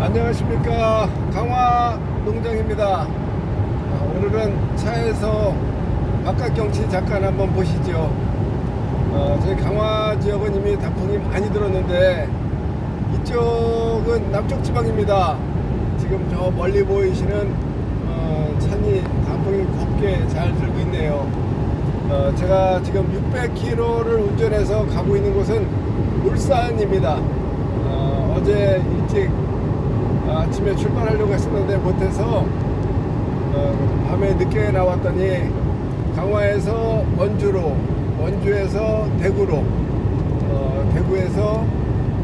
안녕하십니까. 강화 농장입니다. 아, 오늘은 차에서 바깥 경치 잠깐 한번 보시죠. 어, 저희 강화 지역은 이미 단풍이 많이 들었는데 이쪽은 남쪽 지방입니다. 지금 저 멀리 보이시는 어, 산이 단풍이 곱게 잘 들고 있네요. 어, 제가 지금 600km를 운전해서 가고 있는 곳은 울산입니다. 어, 어제 일찍 아침에 출발하려고 했었는데 못해서 어, 밤에 늦게 나왔더니 강화에서 원주로 원주에서 대구로 어, 대구에서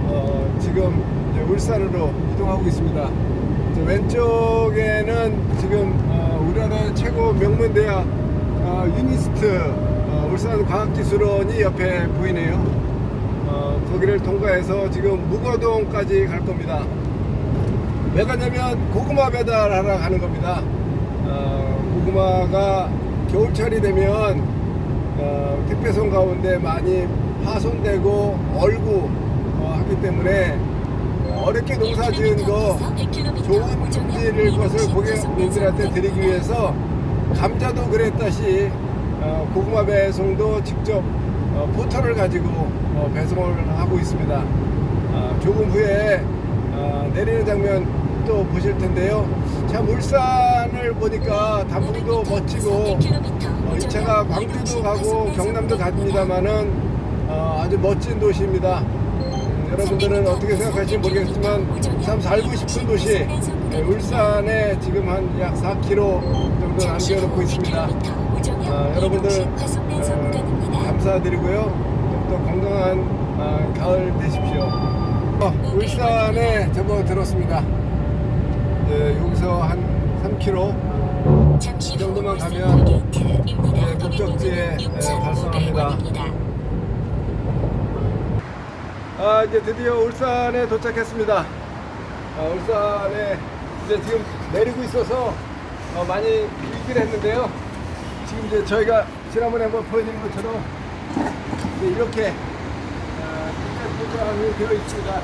어, 지금 울산으로 이동하고 있습니다. 왼쪽에는 지금 어, 우리나라 최고 명문 대학 어, 유니스트 어, 울산과학기술원이 옆에 보이네요. 어, 거기를 통과해서 지금 무거동까지 갈 겁니다. 왜 가냐면 고구마 배달하러 가는 겁니다. 어, 고구마가 겨울철이 되면 어, 택배송 가운데 많이 파손되고 얼고 어, 하기 때문에 어렵게 농사 지은 거 좋은 품질을 것을 고객님들한테 드리기 위해서 감자도 그랬다시 어, 고구마 배송도 직접 어, 포터를 가지고 어, 배송을 하고 있습니다. 아, 조금 후에 어, 내리는 장면 또 보실 텐데요. 참 울산을 보니까 단풍도 멋지고 어, 이 차가 광주도 가고 경남도 갑니다만은 어, 아주 멋진 도시입니다. 음, 여러분들은 어떻게 생각하실지 모르겠지만 참 살고 싶은 도시 네, 울산에 지금 한 약 4km 정도 남겨놓고 있습니다. 어, 여러분들 어, 감사드리고요. 또 건강한 어, 가을 되십시오. 어, 울산에 접어 들었습니다. 네, 여기서 한 3km 이 정도만 가면 이제 목적지에 에, 달성합니다. 아 이제 드디어 울산에 도착했습니다. 아, 울산에 이제 지금 내리고 있어서 어, 많이 밀기를 했는데요. 지금 이제 저희가 지난번에 한번 보여드린 것처럼 이제 이렇게 아, 포장이 되어 있습니다. 자,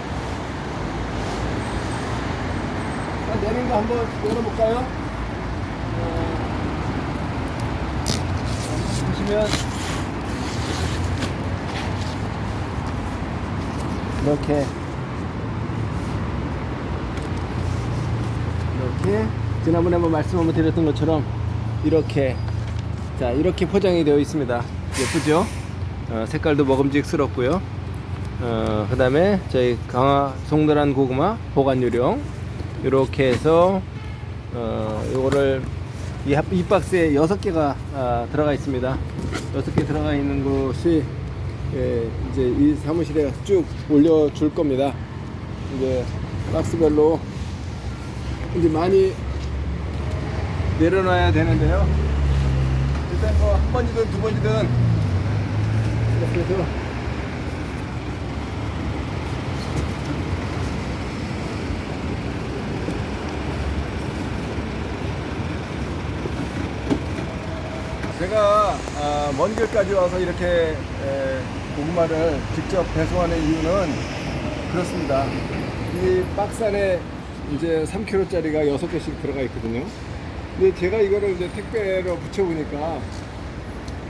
내린 거 한번 열어볼까요? 어, 보시면 이렇게. 이렇게. 지난번에 한번 말씀 한번 드렸던 것처럼 이렇게. 자 이렇게 포장이 되어 있습니다. 예쁘죠? 어, 색깔도 먹음직스럽고요. 어, 그 다음에 저희 강화 송도란 고구마 보관 요령 이렇게 해서 어, 요거를 이, 합- 이 박스에 여섯 개가 아, 들어가 있습니다 여섯 개 들어가 있는 것이 예, 이제 이 사무실에 쭉 올려 줄 겁니다 이제 박스별로 이제 많이 내려놔야 되는데요. 일단 뭐 한 번이든 두 번이든 이렇게 해서 제가 아, 먼 길까지 와서 이렇게 에, 고구마를 직접 배송하는 이유는 그렇습니다. 이 박스 안에 이제 3kg짜리가 6개씩 들어가 있거든요. 근데 제가 이거를 이제 택배로 붙여보니까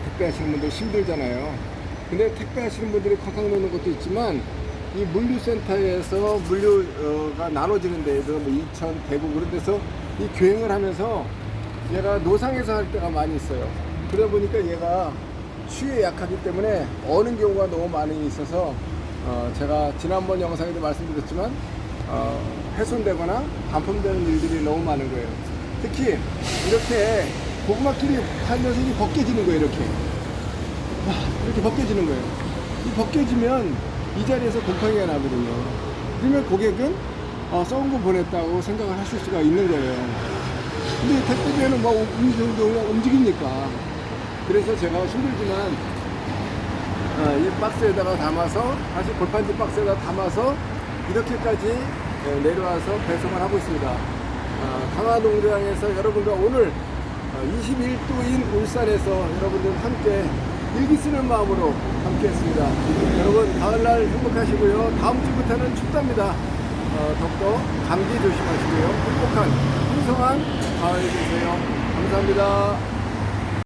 택배 하시는 분들 힘들잖아요. 근데 택배 하시는 분들이 콱콱 놓는 것도 있지만 이 물류센터에서 물류가 나눠지는 데에서 뭐 이천, 대구 그런 데서 이 교행을 하면서 얘가 노상에서 할 때가 많이 있어요. 그러다 보니까 얘가 추위에 약하기 때문에 어는 경우가 너무 많이 있어서 어, 제가 지난번 영상에도 말씀드렸지만 어, 훼손되거나 반품되는 일들이 너무 많은 거예요. 특히 이렇게 고구마끼리 팔면서 이 벗겨지는 거예요. 이렇게 와, 이렇게 벗겨지는 거예요. 이 벗겨지면 이 자리에서 곰팡이가 나거든요. 그러면 고객은 어, 썩은 거 보냈다고 생각을 하실 수가 있는 거예요. 근데 택배비에는 막 움직이니까. 그래서 제가 힘들지만 어, 이 박스에다가 담아서 다시 골판지 박스에다 담아서 이렇게까지 예, 내려와서 배송을 하고 있습니다. 어, 강화농장에서 여러분과 오늘 어, 21도인 울산에서 여러분들 함께 일기 쓰는 마음으로 함께 했습니다. 여러분 가을날 행복하시고요. 다음 주부터는 춥답니다. 어, 더욱더 감기 조심하시고요. 행복한 풍성한 가을 되세요. 감사합니다.